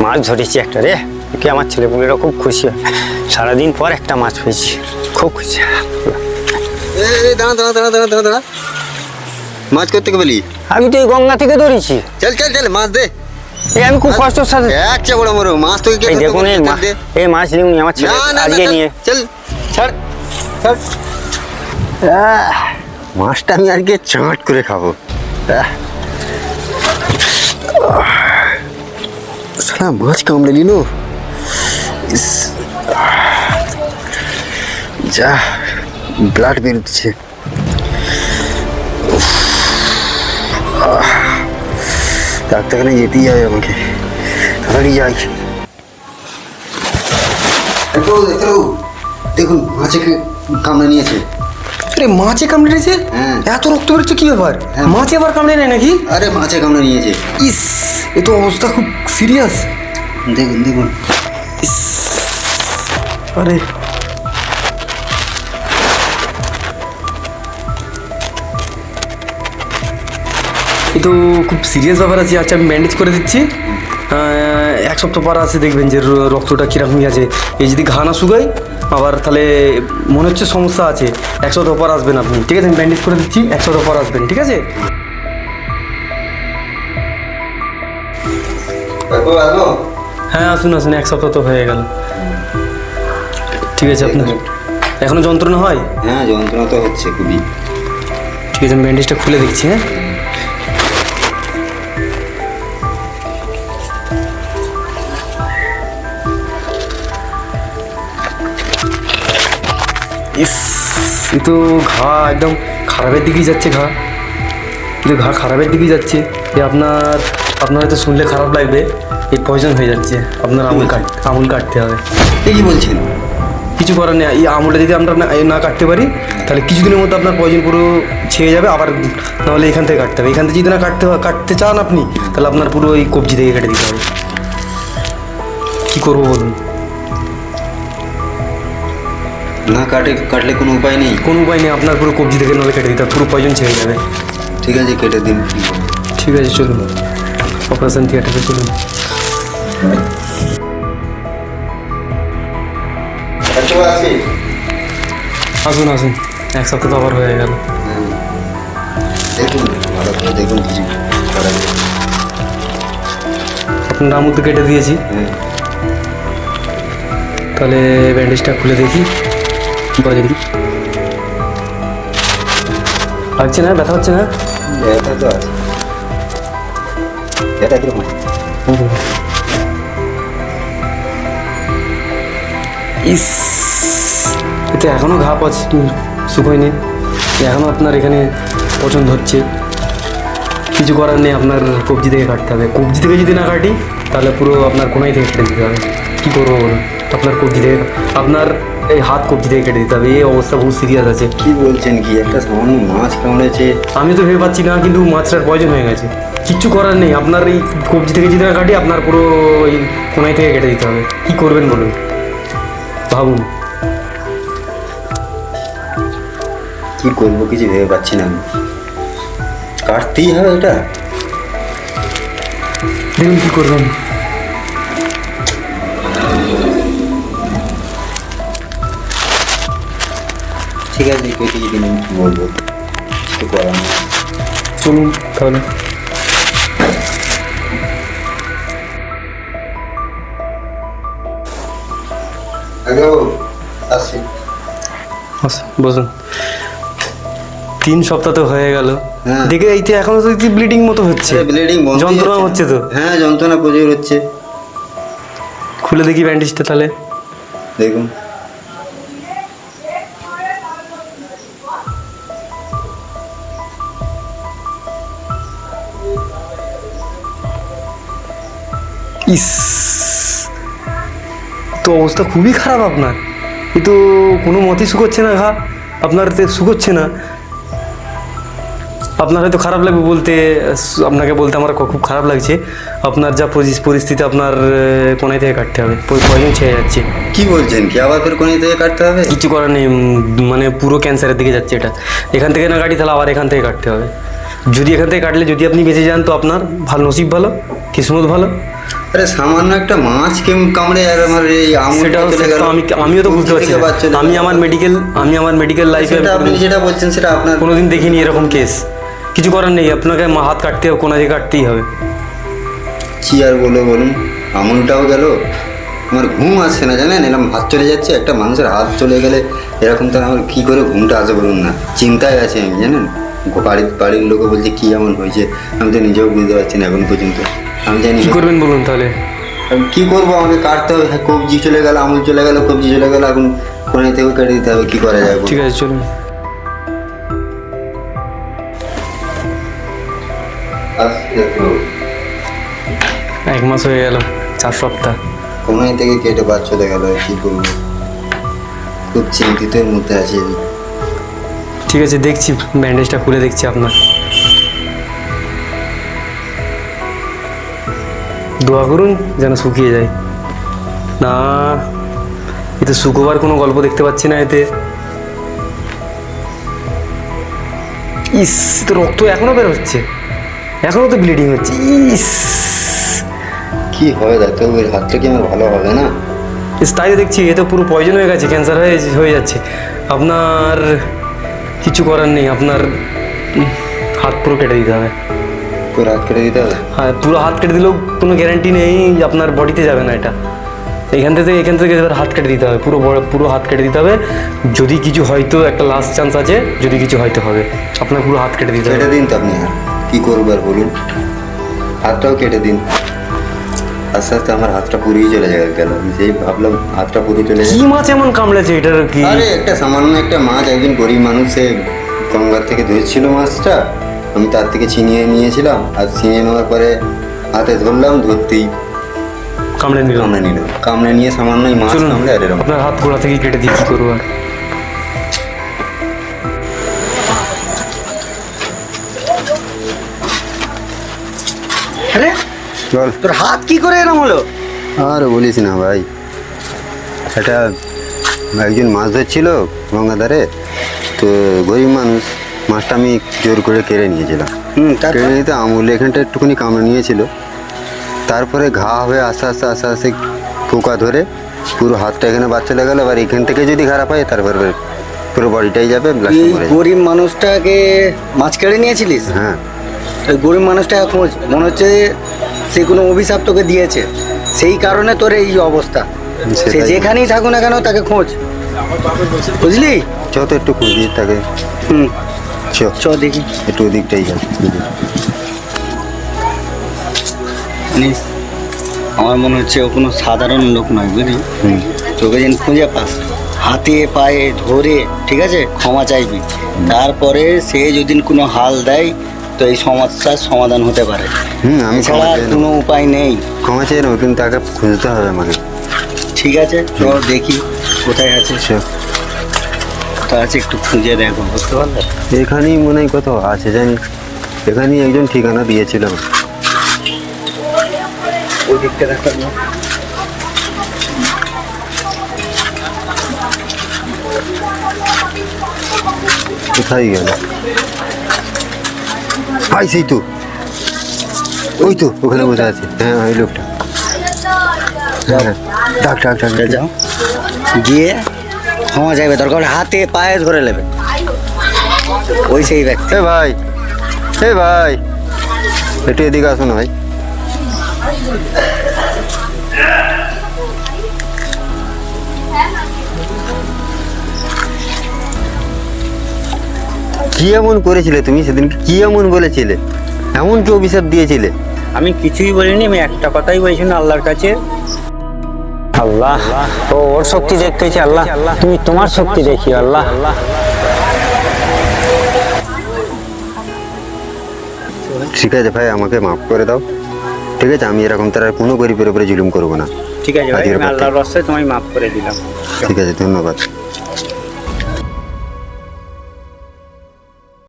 মাছ ধরেছি একটা রে। কি আমার ছেলেপুলেরা খুব খুশি হয়। সারাদিন পর একটা মাছ পেয়েছি। খুব খুশি। দাঁড়া দাঁড়া দাঁড়া দাঁড়া দাঁড়া দাঁড়া। মাছ করতে বলি আমি তো এই গঙ্গা থেকে ধরেছি। চল চল চল মাছ দে। এই আমি খুব কষ্টের সাথে এক চা বড় বড় মাছ কে এই দেখুন এই বলেছে? মা- চল দে। এই মাছ নিউনি আমার ছেলে আজকে নিয়ে চল ছাড় ছাড় মাছটা আমি আজকে চাট করে খাব। আহ। সালা মাছ কামড়ে নিল যা ব্লাড বেরোচ্ছে ডাক্তারখানে যেতেই হবে আমাকে। তাড়াতাড়ি যাই। দেখুন মাছকে কামড়ে নিয়েছে। আরে মাছে কামড়েছে হ্যাঁ। এত রক্ত বেরোচ্ছে কি ব্যাপার? হ্যাঁ। মাছে আবার কামড়ে নেয় নাকি? আরে মাছে কামড়ে নিয়েছে। ইস। এ তো অবস্থা খুব সিরিয়াস। দেখুন দেখুন। আরে। এ তো খুব সিরিয়াস ব্যাপার আছে আচ্ছা আমি ব্যান্ডেজ করে দিচ্ছি। এক সপ্তাহ পর আছে দেখবেন যে রক্তটা কীরকম আছে। এই যদি ঘা না শুকায় আবার তাহলে মনে হচ্ছে সমস্যা আছে। এক সপ্তাহ পর আসবেন আপনি। ঠিক আছে আমি ব্যান্ডেজ করে দিচ্ছি এক সপ্তাহ পর আসবেন ঠিক আছে? হ্যাঁ আসুন আসুন এক সপ্তাহ তো হয়ে গেল। ঠিক আছে আপনার এখনও যন্ত্রণা হয়? হ্যাঁ যন্ত্রণা তো হচ্ছে খুবই। ঠিক আছে আমি ব্যান্ডেজটা খুলে দেখছি হ্যাঁ? ইস এ তো ঘা একদম খারাপের দিকেই যাচ্ছে ঘা। কিন্তু ঘা খারাপের দিকেই যাচ্ছে। এ আপনার আপনার হয়তো শুনলে খারাপ লাগবে এই পয়জন হয়ে যাচ্ছে। আপনার আমুল কাট আমুল কাটতে হবে। এ কি বলছেন? কিছু করার নেই। এই আমুলটা যদি আমরা না না কাটতে পারি তাহলে কিছুদিনের মধ্যে আপনার পয়জন পুরো ছেয়ে যাবে আবার নাহলে এখান থেকে কাটতে হবে। এখান থেকে যদি না কাটতে কাটতে চান আপনি তাহলে আপনার পুরো এই কবজি থেকে কেটে দিতে হবে। কী করব বলুন? না কাটে কাটলে কোনো উপায় নেই? কোনো উপায় নেই। আপনার পুরো কবজি থেকে নাহলে কেটে দিতে হবে। পুরো পয়জন ছেয়ে যাবে। ঠিক আছে কেটে দিন। ঠিক আছে চলুন। অপারেশন থিয়েটারে চলুন আসুন আসুন। এক সপ্তাহ তো আবার হয়ে গেল। দেখুন ভালো করে দেখুন আপনার আমুল তো কেটে দিয়েছি। তাহলে ব্যান্ডেজটা খুলে দেখি। যায় দেখি। লাগছে না? ব্যথা হচ্ছে না? এটা তো আছে। এটা কীরকম ইস এতে এখনও ঘা পাচ শুকোয়নি। এখনও আপনার এখানে পছন্দ হচ্ছে কিছু করার নেই আপনার কবজি থেকে কাটতে হবে। কবজি থেকে যদি না কাটি তাহলে পুরো আপনার কোনাই থেকে কেটে দিতে হবে। কী করব বলুন? আপনার কবজি থেকে আপনার এই হাত কবজি থেকে কেটে দিতে হবে। এই অবস্থা বহু সিরিয়াস আছে। কি বলছেন কি? একটা সামান্য মাছ কামড়েছে আমি তো ভেবে পাচ্ছি না কিন্তু মাছটার প্রয়োজন হয়ে গেছে। কিচ্ছু করার নেই। আপনার এই কবজি থেকে যদি কাটি আপনার পুরো ওই কোনাই থেকে কেটে দিতে হবে। কী করবেন বলুন? ভাবুন। কি করব কিছু ভেবে পাচ্ছি না আমি। কাটতেই হবে এটা দেখুন কী করবেন। ঠিক আছে কেটে যদি বলব? কিছু করার নেই। চলুন তাহলে। হ্যালো আচ্ছা, বসুন। তিন সপ্তাহ তো হয়ে গেল। হ্যাঁ। দেখে এইতে এখনও তো ব্লিডিং মতো হচ্ছে। ব্লিডিং যন্ত্রণা হচ্ছে। তো। হ্যাঁ যন্ত্রণা প্রচুর হচ্ছে। খুলে দেখি ব্যান্ডেজটা তাহলে। দেখুন। ইস। তো অবস্থা খুবই খারাপ আপনার। এ তো কোনো মতেই শুকোচ্ছে না ঘা আপনার তো শুকোচ্ছে না। আপনার হয়তো খারাপ লাগবে বলতে আপনাকে বলতে আমার খুব খারাপ লাগছে। আপনার যা পরিস্থিতি আপনার কোনায় থেকে কাটতে হবে। পয়জন ছেয়ে যাচ্ছে? কি বলছেন কি? আবার ফের কোনি থেকে কাটতে হবে? কিছু করার নেই মানে পুরো ক্যান্সারের দিকে যাচ্ছে এটা। এখান থেকে না কাটি তাহলে আবার এখান থেকে কাটতে হবে। যদি এখান থেকে কাটলে যদি আপনি বেঁচে যান তো আপনার ভালো নসিব ভালো কিসমত ভালো। আরে সামান্য একটা মাছ কেম কামড়ে আর আমার এই সেটা আমি আমিও তো বুঝতে পারছি। আমি আমার মেডিকেল আমি আমার মেডিকেল লাইফে আপনি যেটা বলছেন সেটা আপনার কোনোদিন দেখিনি এরকম কেস কিছু করার নেই আপনাকে হাত কাটতে হবে কোনা দিয়ে কাটতেই হবে। কি আর বলে বলুন? আমুলটাও গেল। আমার ঘুম আসছে না জানেন? এরকম হাত চলে যাচ্ছে একটা মানুষের হাত চলে গেলে এরকম তো আমার কী করে ঘুমটা আসে বলুন না? চিন্তায় আছে আমি জানেন? বাড়ির বাড়ির লোকে বলছে কী এমন হয়েছে? আমি তো নিজেও বুঝতে পারছি না এখন পর্যন্ত। আমি জানি কি করবেন বলুন তাহলে। আমি কী করব? আমাকে কাটতে হবে। হ্যাঁ কবজি চলে গেল আমুল চলে গেল কবজি চলে গেল এখন কোনায় থেকেও কেটে দিতে হবে কী করা বলুন? ঠিক আছে চলুন। এক মাস হয়ে গেল চার সপ্তাহ। কোনায় থেকে কেটে বাদ চলে গেল কী করব? খুব চিন্তিতের মধ্যে আছি ঠিক আছে দেখছি ব্যান্ডেজটা খুলে দেখছি আপনার। দোয়া করুন যেন শুকিয়ে যায়। না এতে শুকোবার কোনো গল্প দেখতে পাচ্ছি না এতে। ইস তো রক্ত এখনও বের হচ্ছে। এখনও তো ব্লিডিং হচ্ছে। ইস। কি হবে ডাক্তারবাবু এর হাতটা কি আমার ভালো হবে না? ইস, তাই তো দেখছি এ তো পুরো পয়জন হয়ে গেছে ক্যান্সার হয়ে হয়ে যাচ্ছে। আপনার কিছু করার নেই আপনার হাত পুরো কেটে দিতে হবে। তোর হাত কেটে দিতে হবে? হ্যাঁ পুরো হাত কেটে দিলেও কোনো গ্যারান্টি নেই যে আপনার বডিতে যাবে না এটা। এখান থেকে এখান থেকে এবার হাত কেটে দিতে হবে পুরো পুরো হাত কেটে দিতে হবে। যদি কিছু হয়তো একটা লাস্ট চান্স আছে যদি কিছু হয়তো হবে। আপনার পুরো হাত কেটে দিতে হবে। কেটে দিন তো আপনি আর। কী করব আর বলুন? হাতটাও কেটে দিন। আস্তে আস্তে আমার হাতটা পুরিয়ে চলে যাবে গেল আমি সেই ভাবলাম হাতটা পুরো চলে কি মাছ এমন কামড়েছে এটার কি? আরে একটা সামান্য একটা মাছ একজন গরিব মানুষ গঙ্গার থেকে ধরেছিল মাছটা। আমি তার থেকে ছিনিয়ে নিয়েছিলাম আর ছিনিয়ে নেওয়ার পরে হাতে ধরলাম ধরতেই কামড়ে নিল। কামড়ে নিল। কামড়ে নিয়ে সামান্য মাছ কামড়ে আর এরকম। আপনার হাত গোড়া থেকে কেটে দিয়ে কি করব আর? আরে বল। তোর হাত কি করে এরম হলো? আর বলিস না ভাই। এটা একজন মাছ ধরছিল গঙ্গাধারে তো গরিব মানুষ। মাছটা আমি জোর করে কেড়ে নিয়েছিলাম। হুম কেড়ে নিতে আমুল এখানটা একটুখানি কামড়ে নিয়েছিল। তারপরে ঘা হয়ে আস্তে আস্তে আস্তে আস্তে পোকা ধরে পুরো হাতটা এখানে বাচ্চা লেগে গেলো। এবার এখান থেকে যদি খারাপ হয় তারপরে পুরো বডিটাই যাবে। গরিব মানুষটাকে মাছ কেড়ে নিয়েছিলিস? হ্যাঁ। ওই গরিব মানুষটা খোঁজ মনে হচ্ছে সে কোনো অভিশাপ তোকে দিয়েছে। সেই কারণে তোর এই অবস্থা। সে যেখানেই থাকুক না কেন তাকে খোঁজ। বুঝলি? যত একটু খুঁজি তাকে। হুম। চ দেখি। একটু ওদিকটাই জানিস আমার মনে হচ্ছে ও কোনো সাধারণ লোক নয় বুঝলি? তোকে যেন খুঁজে পাস। হাতে পায়ে ধরে ঠিক আছে? ক্ষমা চাইবি। তারপরে সে যদি কোনো হাল দেয় তো এই সমস্যার সমাধান হতে পারে। হুম আমি আর কোনো উপায় নেই। ক্ষমা চাই নেব কিন্তু তাকে খুঁজতে হবে আমাকে। ঠিক আছে চল দেখি কোথায় আছে। চ আছে একটু খুঁজে দেখো বুঝতে পারলে? এখানেই মনে হয় কোথাও আছে জানি। এখানেই একজন ঠিকানা দিয়েছিল। ওই দিকটা দেখো কোথায় গেল? সেই তো। ওই তো ওখানে বসে আছে। হ্যাঁ ওই লোকটা। হ্যাঁ, হ্যাঁ। ডাক ডাক ডাক। যাও। গিয়ে ক্ষমা চাইবে দরকার হাতে পায়ে ধরে নেবে। ওই সেই ব্যক্তি। এ ভাই এ ভাই। একটু এদিকে আসুন ভাই। কি এমন করেছিলে তুমি সেদিন কি এমন বলেছিলে? এমন কি অভিশাপ দিয়েছিলে? আমি কিছুই বলিনি আমি একটা কথাই বলছিলাম আল্লাহর কাছে। আল্লাহ। ও ওর শক্তি দেখতেছি আল্লাহ। তুমি তোমার শক্তি দেখি আল্লাহ। ঠিক আছে ভাই আমাকে মাফ করে দাও। ঠিক আছে আমি এরকম তার কোনো গরিবের উপরে জুলুম করব না। ঠিক আছে ভাই, আল্লাহর রাস্তায় তোমায় মাফ করে দিলাম। ঠিক আছে ধন্যবাদ।